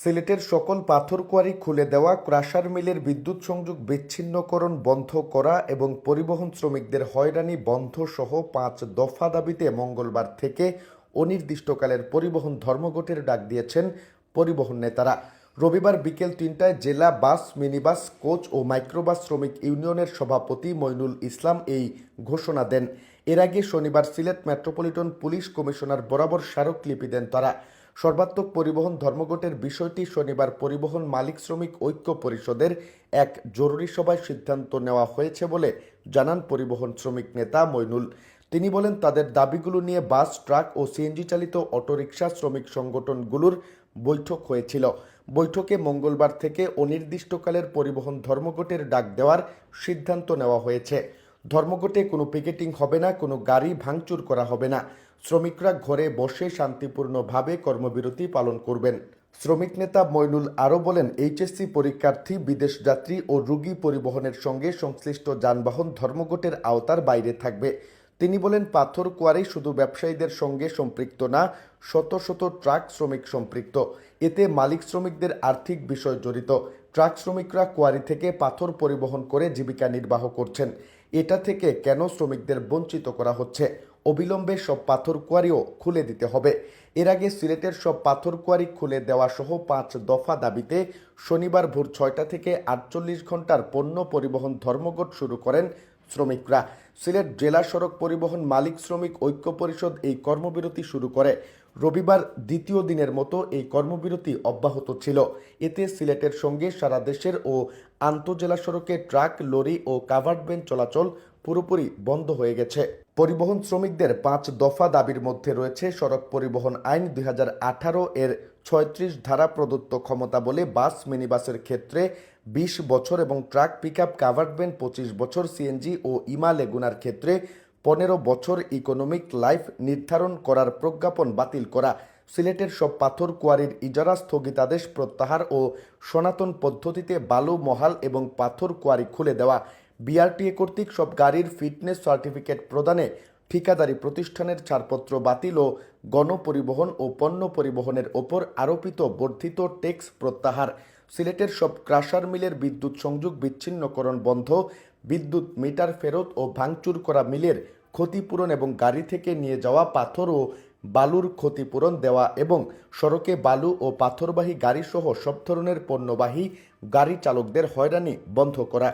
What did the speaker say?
সিলেটের সকল পাথর কোয়ারি খুলে দেওয়া ক্রাশার মিলের বিদ্যুৎ সংযোগ বিচ্ছিন্নকরণ বন্ধ করা এবং পরিবহন শ্রমিকদের হয়রানি বন্ধ সহ পাঁচ দফা দাবিতে মঙ্গলবার থেকে অনির্দিষ্টকালের পরিবহন ধর্মঘটের ডাক দিয়েছেন পরিবহন নেতারা। রবিবার বিকেল তিনটায় জেলা বাস, মিনিবাস, কোচ ও মাইক্রোবাস শ্রমিক ইউনিয়নের সভাপতি মইনুল ইসলাম এই ঘোষণা দেন। এর আগে শনিবার সিলেট মেট্রোপলিটন পুলিশ কমিশনার বরাবর স্মারকলিপি দেন তারা। সর্বাত্মক পরিবহন ধর্মঘটের বিষয়টি শনিবার পরিবহন মালিক শ্রমিক ঐক্য পরিষদের এক জরুরি সভায় সিদ্ধান্ত নেওয়া হয়েছে বলে জানান পরিবহন শ্রমিক নেতা মইনুল। তিনি বলেন, তাদের দাবিগুলো নিয়ে বাস, ট্রাক ও সিএনজি চালিত অটোরিকশা শ্রমিক সংগঠনগুলোর বৈঠক হয়েছিল। বৈঠকে মঙ্গলবার থেকে অনির্দিষ্টকালের পরিবহন ধর্মঘটের ডাক দেওয়ার সিদ্ধান্ত নেওয়া হয়েছে। ধর্মঘটে কোনো পিকেটিং হবে না, কোনো গাড়ি ভাঙচুর করা হবে না। শ্রমিকরা ঘরে বসে শান্তিপূর্ণভাবে কর্মবিরতি পালন করবেন। শ্রমিক নেতা মইনুল আরও বলেন, এইচএসসি পরীক্ষার্থী, বিদেশ যাত্রী ও রুগী পরিবহনের সঙ্গে সংশ্লিষ্ট যানবাহন ধর্মঘটের আওতার বাইরে থাকবে। তিনি বলেন, পাথর কোয়ারি শুধু ব্যবসায়ীদের সঙ্গে সম্পৃক্ত না, শত শত ট্রাক শ্রমিক সম্পৃক্ত। এতে মালিক শ্রমিকদের আর্থিক বিষয় জড়িত। ট্রাক শ্রমিকরা কোয়ারি থেকে পাথর পরিবহন করে জীবিকা নির্বাহ করছেন। এটা থেকে কেন শ্রমিকদের বঞ্চিত করা হচ্ছে? অবিলম্বে সব পাথর কোয়ারিও খুলে দিতে হবে। এর আগে সিলেটের সব পাথর কোয়ারি খুলে দেওয়া সহ পাঁচ দফা দাবিতে শনিবার ভোর ছয়টা থেকে আটচল্লিশ ঘণ্টার পণ্য পরিবহন ধর্মঘট শুরু করেন শ্রমিকরা। সিলেট জেলা সড়ক পরিবহন মালিক শ্রমিক ঐক্য পরিষদ এই কর্মবিরতি শুরু করে। রবিবার দ্বিতীয় দিনের মতো এই কর্মবিরতি অব্যাহত ছিল। এতে সিলেটের সঙ্গে সারা দেশের ও আন্তজেলা সড়কে ট্রাক, লরি ও কাভার্ড ভ্যান চলাচল পুরোপুরি বন্ধ হয়ে গেছে। পরিবহন শ্রমিকদের পাঁচ দফা দাবির মধ্যে রয়েছে সড়ক পরিবহন আইন দু হাজার আঠারো এর ছয়ত্রিশ ধারা প্রদত্ত ক্ষমতা বলে বাস, মিনিবাসের ক্ষেত্রে বিশ বছর এবং ট্রাক পিক আপ পঁচিশ বছর, সিএনজি ও ইমা লেগুনার ক্ষেত্রে পনেরো বছর ইকোনমিক লাইফ নির্ধারণ করার প্রজ্ঞাপন বাতিল করা। সিলেটের সব পাথর কোয়ারির ইজারা, স্থগিতাদেশ প্রত্যাহার ও সনাতন পদ্ধতিতে বালু, মহাল এবং পাথর কোয়ারি খুলে দেওয়া। বিআরটিএ কর্তৃক সব গাড়ির ফিটনেস সার্টিফিকেট প্রদানে ঠিকাদারি প্রতিষ্ঠানের ছাড়পত্র বাতিল ও গণপরিবহন ও পণ্য পরিবহনের ওপর আরোপিত বর্ধিত ট্যাক্স প্রত্যাহার। সিলেটের সব ক্রাশার মিলের বিদ্যুৎ সংযোগ বিচ্ছিন্নকরণ বন্ধ, বিদ্যুৎ মিটার ফেরত ও ভাঙচুর করা মিলের ক্ষতিপূরণ এবং গাড়ি থেকে নিয়ে যাওয়া পাথর ও বালুর ক্ষতিপূরণ দেওয়া এবং সড়কে বালু ও পাথরবাহী গাড়িসহ সব ধরনের পণ্যবাহী গাড়ি চালকদের হয়রানি বন্ধ করা।